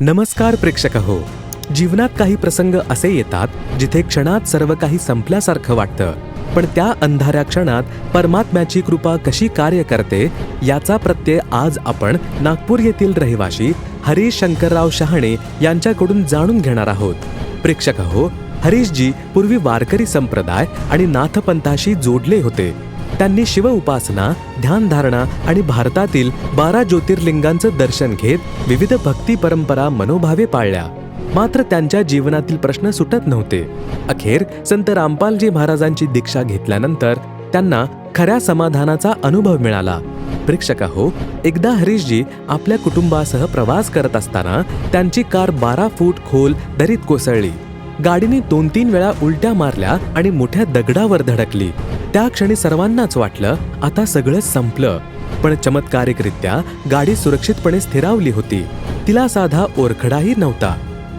नमस्कार प्रेक्षक हो. जीवनात काही प्रसंग असे येतात जिथे क्षणात सर्व काही संपल्यासारखं वाटतं. पण त्या अंधाऱ्या क्षणात परमात्म्याची कृपा कशी कार्य करते याचा प्रत्यय आज आपण नागपूर येथील रहिवाशी हरीश शंकरराव शहाणे यांच्याकडून जाणून घेणार आहोत. प्रेक्षक हो हरीशजी पूर्वी वारकरी संप्रदाय आणि नाथपंथाशी जोडले होते. त्यांनी शिव उपासना ध्यानधारणा आणि भारतातील बारा ज्योतिर्लिंगांचं दर्शन घेत विविध भक्ती परंपरा मनोभावे पाळल्या. मात्र त्यांच्या जीवनातील प्रश्न सुटत नव्हते. अखेर संत रामपालजी महाराजांची दीक्षा घेतल्यानंतर त्यांना खऱ्या समाधानाचा अनुभव मिळाला. प्रेक्षक हो एकदा हरीशजी आपल्या कुटुंबासह प्रवास करत असताना त्यांची कार बारा फूट खोल दरीत कोसळली. गाडीने दोन तीन वेळा उलट्या मारल्या आणि मोठ्या दगडावर धडकली. त्या क्षणी सर्वांनाच वाटलं आता सगळं संपलं. पण चमत्कारिकरित्या गाडी सुरक्षितपणे स्थिरावली होती. तिला साधा ओरखडाही नव्हता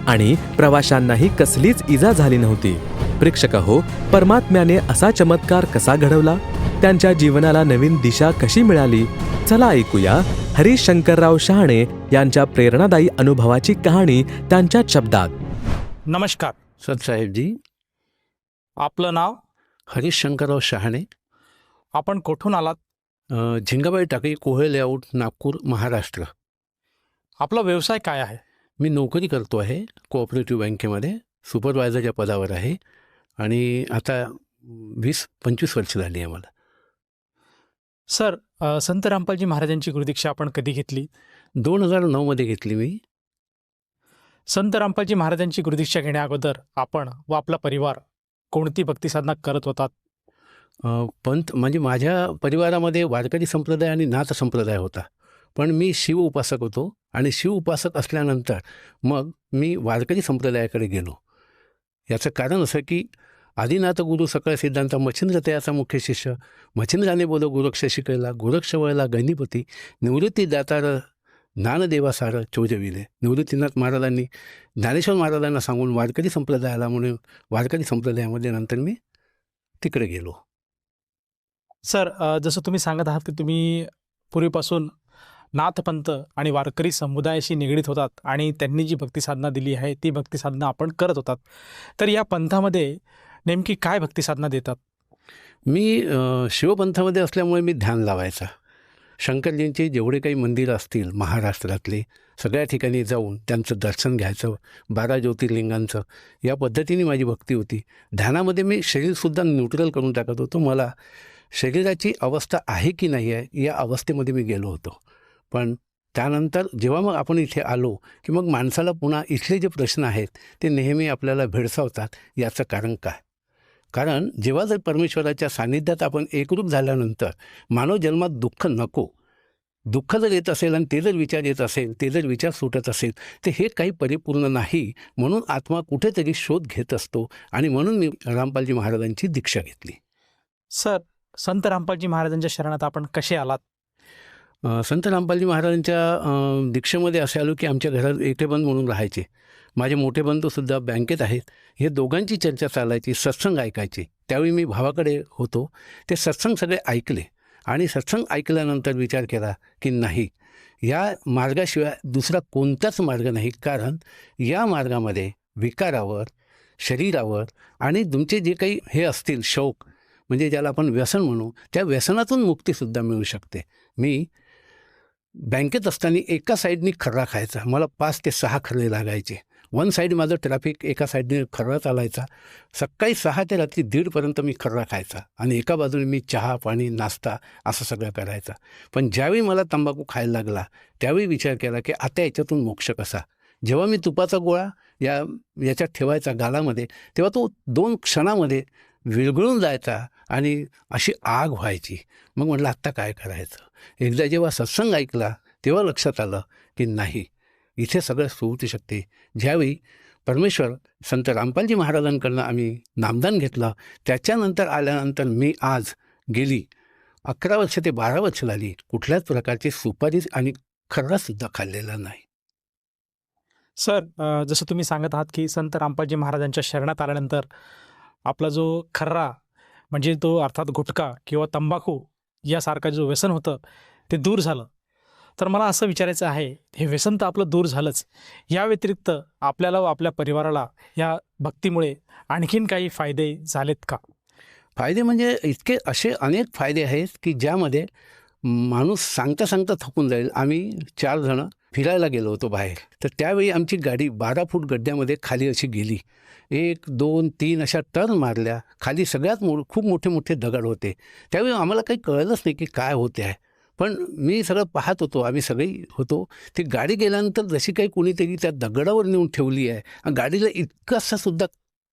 आणि प्रवाशांनाही कसलीच इजा झाली नव्हती. प्रेक्षक हो परमात्म्याने असा चमत्कार कसा घडवला? त्यांच्या जीवनाला नवीन दिशा कशी मिळाली? चला ऐकूया हरीश शंकरराव शहाणे यांच्या प्रेरणादायी अनुभवाची कहाणी त्यांच्या शब्दात. नमस्कार. सतसाहेबजी आपलं नाव? हरीश शंकरराव शहाणे. आपण कुठून आलात? अ, झिंगाबाई टाकळी कोहे लेआउट नागपूर महाराष्ट्र. आपला व्यवसाय काय आहे? मी नोकरी करतो आहे कोऑपरेटिव्ह बँकेमध्ये सुपरवायझरच्या पदावर आहे आणि आता वीस पंचवीस वर्ष झाली आहे मला सर अ, संत रामपालजी महाराजांची गुरुदीक्षा आपण कधी घेतली? दोन हजार नऊमध्ये घेतली मी. संत रामपालजी महाराजांची गुरुदीक्षा घेण्या अगोदर आपण व आपला परिवार कोणती भक्तिसाधना करत होतात? पंत म्हणजे माझ्या परिवारामध्ये वारकरी संप्रदाय आणि नाथ संप्रदाय होता. पण मी शिव उपासक होतो आणि शिव उपासक असल्यानंतर मग मी वारकरी संप्रदायाकडे गेलो. याचं कारण असं की आदिनाथ गुरु सकळ सिद्धांत मच्छिंद्र तयाचा मुख्य शिष्य मच्छिंद्राने बोलो गोरक्ष शिकायला गोरक्ष वळला गणिपती निवृत्ती दातार ज्ञानदेवासार चौजविले निवृत्तीनाथ महाराजांनी ज्ञानेश्वर महाराजांना सांगून वारकरी संप्रदायाला म्हणून वारकरी संप्रदायामध्ये नंतर मी तिकडे गेलो. सर जसं तुम्ही सांगत आहात की तुम्ही पूर्वीपासून नाथपंथ आणि वारकरी समुदायाशी निगडीत होतात आणि त्यांनी जी भक्ती साधना दिली आहे ती भक्ती साधना आपण करत होतात. तर या पंथामध्ये नेमकी काय भक्ती साधना देतात? मी शिवपंथामध्ये असल्यामुळे मी ध्यान लावायचा. शंकरजींचे जेवढे काही मंदिरं असतील महाराष्ट्रातले सगळ्या ठिकाणी जाऊन त्यांचं दर्शन घ्यायचं बारा ज्योतिर्लिंगांचं या पद्धतीने माझी भक्ती होती. ध्यानामध्ये मी शरीरसुद्धा न्यूट्रल करून टाकत होतो. मला शरीराची अवस्था आहे की नाही आहे या अवस्थेमध्ये मी गेलो होतो. पण त्यानंतर जेव्हा मग आपण इथे आलो की मग माणसाला पुन्हा इथले जे प्रश्न आहेत ते नेहमी आपल्याला भेडसावतात याचं कारण काय? कारण जेव्हा जर परमेश्वराच्या सान्निध्यात आपण एकरूप झाल्यानंतर मानव जन्मात दुःख नको दुःख जर येत असेल आणि ते जर विचार येत असेल ते जर विचार सुटत असेल तर हे काही परिपूर्ण नाही म्हणून आत्मा कुठेतरी शोध घेत असतो आणि म्हणून मी रामपालजी महाराजांची दीक्षा घेतली. सर संत रामपालजी महाराजांच्या शरणात आपण कसे आलात? संत रामपालजी महाराजांच्या दीक्षेमध्ये असे आलो की आमच्या घरात एकटेबंद म्हणून राहायचे. माझे मोठे बंधूसुद्धा बँकेत आहेत. हे दोघांची चर्चा चालायची सत्संग ऐकायची. त्यावेळी मी भावाकडे होतो. ते सत्संग सगळे ऐकले. आणि सत्संग ऐकल्यानंतर विचार केला की नाही या मार्गाशिवाय दुसरा कोणताच मार्ग नाही. कारण या मार्गामध्ये विकारावर शरीरावर आणि तुमचे जे काही हे असतील शौक म्हणजे ज्याला आपण व्यसन म्हणू त्या व्यसनातून मुक्तीसुद्धा मिळू शकते. मी बँकेत असताना एका साईडनी खर्रा खायचा. मला पाच ते सहा खर्रे लागायचे. वन साईड माझं ट्रॅफिक एका साईडने खर्रा चालायचा. सकाळी सहा ते रात्री दीडपर्यंत मी खर्रा खायचा आणि एका बाजूने मी चहा पाणी नाश्ता असं सगळं करायचा. पण ज्यावेळी मला तंबाखू खायला लागला त्यावेळी विचार केला की आता याच्यातून मोक्ष कसा? जेव्हा मी तुपाचा गोळा या याच्यात ठेवायचा गालामध्ये तेव्हा तो दोन क्षणामध्ये विरघळून जायचा आणि अशी आग व्हायची. मग म्हटलं आत्ता काय करायचं? एकदा जेव्हा सत्संग ऐकला तेव्हा लक्षात आलं की नाही इथे सगळं सुटू शकते. ज्यावेळी परमेश्वर संत रामपालजी महाराजांकडनं आम्ही नामदान घेतलं त्याच्यानंतर आल्यानंतर मी आज गेली. अकरा वर्ष ते बारा वर्ष झाली कुठल्याच प्रकारची सुपारी आणि खर्रासुद्धा खाल्लेला नाही. सर जसं तुम्ही सांगत आहात की संत रामपालजी महाराजांच्या शरणात आल्यानंतर आपला जो खर्रा म्हणजे तो अर्थात गुटखा किंवा तंबाखू यासारखं जो व्यसन होतं ते दूर झालं. तर मला असं विचारायचं आहे हे व्यसन तर आपलं दूर झालंच. या व्यतिरिक्त आपल्याला व आपल्या परिवाराला या भक्तीमुळे आणखीन काही फायदे झालेत का? फायदे म्हणजे इतके असे अनेक फायदे आहेत की ज्यामध्ये माणूस सांगता सांगता थकून जाईल. आम्ही चार जणं फिरायला गेलो होतो बाहेर. तर त्यावेळी आमची गाडी बारा फूट गड्ड्यामध्ये खाली अशी गेली. एक दोन तीन अशा टर्न मारल्या. खाली सगळ्यात मो खूप मोठे मोठे दगड होते. त्यावेळी आम्हाला काही कळलंच नाही की काय होते आहे. पण मी सगळं पाहत होतो आम्ही सगळी होतो. ती गाडी गेल्यानंतर जशी काही कोणीतरी त्या दगडावर नेऊन ठेवली आहे आणि गाडीला इतकासा सुद्धा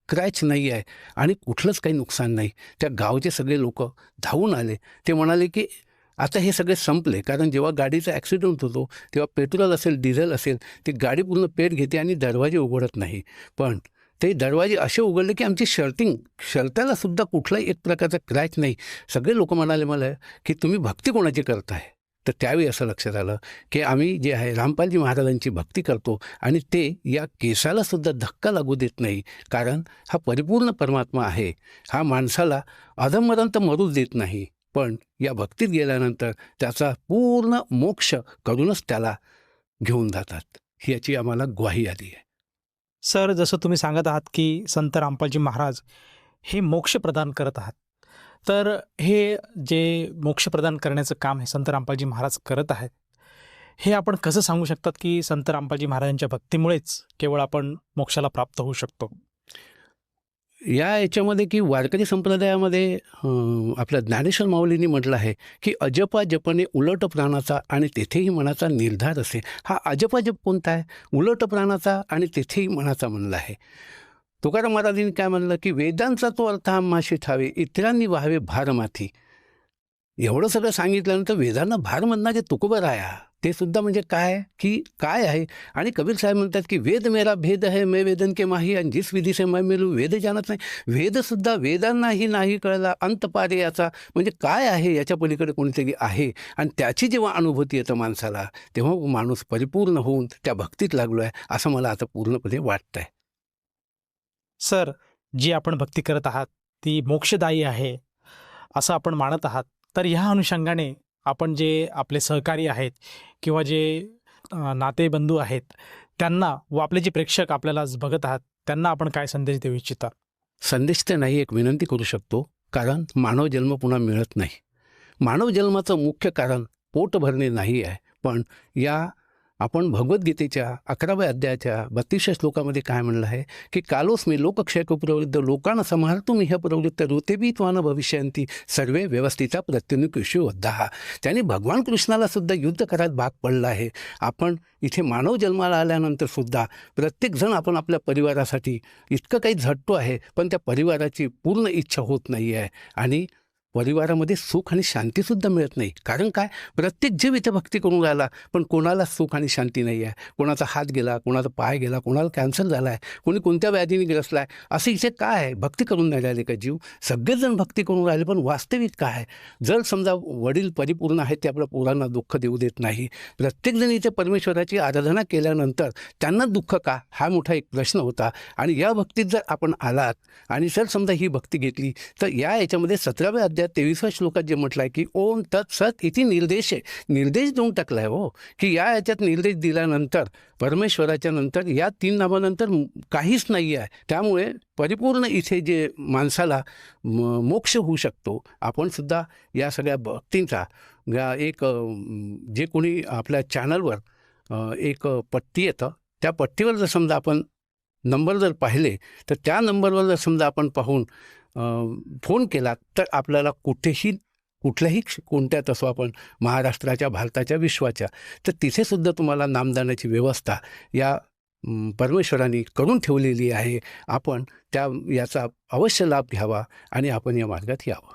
क्रॅच नाही आहे आणि कुठलंच काही नुकसान नाही. त्या गावचे सगळे लोक धावून आले. ते म्हणाले की आता हे सगळे संपले कारण जेव्हा गाडीचा ॲक्सिडेंट होतो तेव्हा पेट्रोल असेल डिझेल असेल ती गाडी पूर्ण पेट घेते आणि दरवाजे उघडत नाही. पण ते दरवाजे असे उघडले की आमची शर्टिंग शर्टाला सुद्धा कुठलाही एक प्रकारचा क्रॅच नाही. सगळे लोक म्हणाले मला की तुम्ही भक्ती कोणाची करताय? तर त्यावेळी असं लक्षात आलं की आम्ही जे आहे रामपालजी महाराजांची भक्ती करतो आणि ते या केसाला सुद्धा धक्का लागू देत नाही. कारण हा परिपूर्ण परमात्मा आहे. हा माणसाला अधमरण तर मरूच देत नाही. पण या भक्तीत गेल्यानंतर त्याचा पूर्ण मोक्ष करूनच त्याला घेऊन जातात. याची आम्हाला ग्वाही आली आहे. सर जसं तुम्ही सांगत आहात की संत रामपालजी महाराज हे मोक्ष प्रदान करत आहात. तर हे जे मोक्ष प्रदान करण्याचं काम हे संत रामपालजी महाराज करत आहेत हे आपण कसं सांगू शकतात की संत रामपालजी महाराजांच्या भक्तीमुळेच केवळ आपण मोक्षाला प्राप्त होऊ शकतो? या याच्यामध्ये की वारकरी संप्रदायामध्ये आपल्या ज्ञानेश्वर माऊलींनी म्हटलं आहे की अजपा जपने उलट प्राणाचा आणि तेथेही मनाचा निर्धार असे. हा अजपा जप कोणता आहे? उलट प्राणाचा आणि तेथेही मनाचा म्हणला आहे. तुकाराम महाराजांनी काय म्हणलं की वेदांचा तो अर्थ आम्हाशी ठावे इतरांनी व्हावे भार माथी. एवढं सगळं सांगितल्यानंतर वेदांना भार म्हणणारे तुकोबर आहे ते सुद्धा म्हणजे काय? की काय आहे? आणि कबीर साहेब म्हणतात की वेद मेरा भेद है मैं वेदन के माही आणि जिस विधी से मै मेलू वेद जाणत नाही. वेदसुद्धा वेदांनाही नाही कळला अंतपारे याचा. म्हणजे काय आहे? याच्या पलीकडे कोणीतरी आहे. आणि त्याची जेव्हा अनुभूती येतं माणसाला तेव्हा माणूस परिपूर्ण होऊन त्या भक्तीत लागलो आहे असं मला आता पूर्णपणे वाटतं आहे सर जी आपण भक्ती करत आहात ती मोक्षदायी आहे असं आपण मानत आहात. तर ह्या अनुषंगाने आपण जे आपले सहकारी आहेत किंवा जे नातेबंधू आहेत त्यांना व आपले जे प्रेक्षक आपल्याला बघत आहात त्यांना आपण काय संदेश देऊ इच्छिता? संदेश तर नाही एक विनंती करू शकतो. कारण मानव जन्म पुन्हा मिळत नाही. मानव जन्माचं मुख्य कारण पोट भरणे नाही आहे. पण या आपण भगवद्गीतेच्या अकराव्या अध्यायाच्या बत्तीसशे श्लोकामध्ये काय म्हणलं आहे? की कालोस्मी लोकक्षय प्रवृत्त लोकांना समाहर्तुम ह्या प्रवृत्त ऋतेबी त्वान भविष्यंती सर्वे व्यवस्थिता प्रत्यनुकृषी वद्दाहा त्याने भगवान कृष्णाला सुद्धा युद्ध करायला भाग पडला आहे. आपण इथे मानव जन्माला आल्यानंतर सुद्धा प्रत्येकजण आपण आपल्या परिवारासाठी इतकं काही झटतो आहे पण त्या परिवाराची पूर्ण इच्छा होत नाही आहे आणि परिवारामध्ये सुख आणि शांतीसुद्धा मिळत नाही. कारण काय? प्रत्येक जीव इथे भक्ती करून राहिला पण कोणाला सुख आणि शांती नाही आहे कोणाचा हात गेला कोणाचा पाय गेला कोणाला कॅन्सर झाला आहे कोणी कोणत्या व्याधीने ग्रसला आहे असं इथे काय आहे? भक्ती करून नाही राहिले का जीव? सगळेजण भक्ती करून राहिले पण वास्तविक काय आहे? जर समजा वडील परिपूर्ण आहेत ते आपल्या पोरांना दुःख देऊ देत नाही. प्रत्येकजण इथे परमेश्वराची आराधना केल्यानंतर त्यांना दुःख का? हा मोठा एक प्रश्न होता. आणि या भक्तीत जर आपण आलात आणि जर समजा ही भक्ती घेतली तर या याच्यामध्ये सतराव्या त्या तेवीसव्या श्लोकात जे म्हटलं आहे की ओम तत् सत इथे निर्देश. आहे निर्देश देऊन टाकला आहे हो की या याच्यात निर्देश दिल्यानंतर परमेश्वराच्या नंतर या तीन नामानंतर काहीच नाही आहे त्यामुळे परिपूर्ण इथे जे माणसाला म- मोक्ष होऊ शकतो आपणसुद्धा या सगळ्या भक्तींचा या एक जे कोणी आपल्या चॅनलवर एक पट्टी येतं त्या पट्टीवर जर समजा आपण नंबर जर पाहिले तर त्या नंबरवर जर समजा आपण पाहून फोन केला तर आपल्याला कुठेही कुठल्याही क्ष- कोणत्यात असो आपण महाराष्ट्राच्या भारताच्या विश्वाच्या तर तिथे सुद्धा तुम्हाला नामदानाची व्यवस्था या परमेश्वरांनी परमेश्वराने करून ठेवलेली आहे. आपण त्या याचा अवश्य लाभ घ्यावा आणि आपण या मार्गात यावं.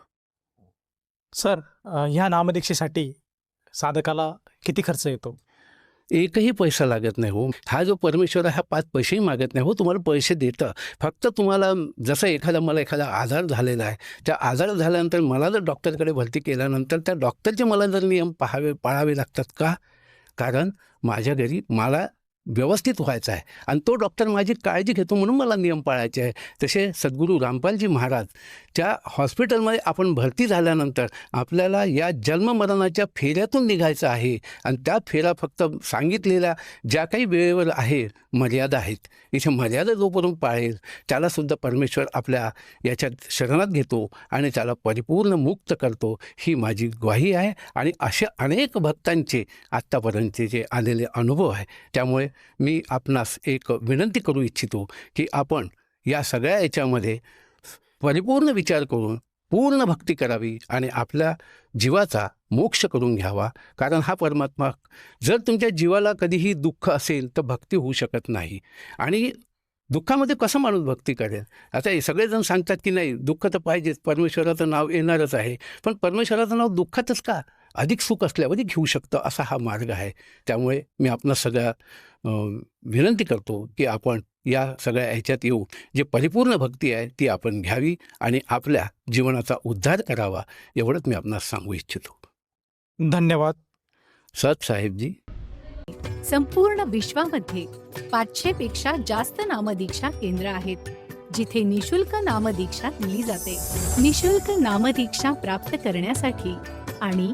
सर ह्या नामदीक्षेसाठी साधकाला किती खर्च येतो? एकही पैसा लागत नाही हो. हा जो परमेश्वर आहे हा पाच पैसेही मागत नाही हो. तुम्हाला पैसे देतं. फक्त तुम्हाला जसं एखादा मला एखादा आजार झालेला आहे. त्या आजार झाल्यानंतर मला जर डॉक्टरकडे भरती केल्यानंतर त्या डॉक्टरचे मला जर नियम पाहावे पाळावे लागतात का? कारण माझ्या घरी मला व्यवस्थित व्हायचा आहे. आणि तो डॉक्टर माझी काळजी घेतो म्हणून मला नियम पाळायचे आहे. तसे सद्गुरू रामपालजी महाराज त्या हॉस्पिटलमध्ये आपण भरती झाल्यानंतर आपल्याला या जन्ममरणाच्या फेऱ्यातून निघायचं आहे. आणि त्या फेऱ्या फक्त सांगितलेल्या ज्या काही वेळेवर आहे मर्यादा आहेत. इथे मर्यादा जोपर्यंत पाळेल त्यालासुद्धा परमेश्वर आपल्या याच्यात शरणात घेतो आणि त्याला परिपूर्ण मुक्त करतो. ही माझी ग्वाही आहे. आणि अशा अनेक भक्तांचे आत्तापर्यंतचे जे आलेले अनुभव आहे त्यामुळे मी आपणास एक विनंती करू इच्छितो की आपण या सगळ्या याच्यामध्ये परिपूर्ण विचार करून पूर्ण भक्ती करावी आणि आपल्या जीवाचा मोक्ष करून घ्यावा. कारण हा परमात्मा जर तुमच्या जीवाला कधीही दुःख असेल तर भक्ती होऊ शकत नाही. आणि दुःखामध्ये कसं माणूस भक्ती करेल? आता हे सगळेजण सांगतात की नाही दुःख तर पाहिजेच परमेश्वराचं नाव येणारच आहे. पण परमेश्वराचं नाव दुःखातच का? अधिक सुख असल्यावरही घेऊ शकतं असा हा मार्ग आहे. त्यामुळे मी आपणा सगळ्या विनंती करतो की आपण या सगळ्या ह्याच्यात येऊ. जे परिपूर्ण भक्ती आहे ती आपण घ्यावी आणि आपल्या जीवनाचा उद्धार करावा एवढंच मी आपणास सांगू इच्छितो. धन्यवाद. सत साहेबजी. संपूर्ण विश्वामध्ये पाचशे पेक्षा जास्त नामदीक्षा केंद्र आहेत जिथे निशुल्क नामदीक्षा दिली जाते. निशुल्क नामदीक्षा प्राप्त करण्यासाठी आणि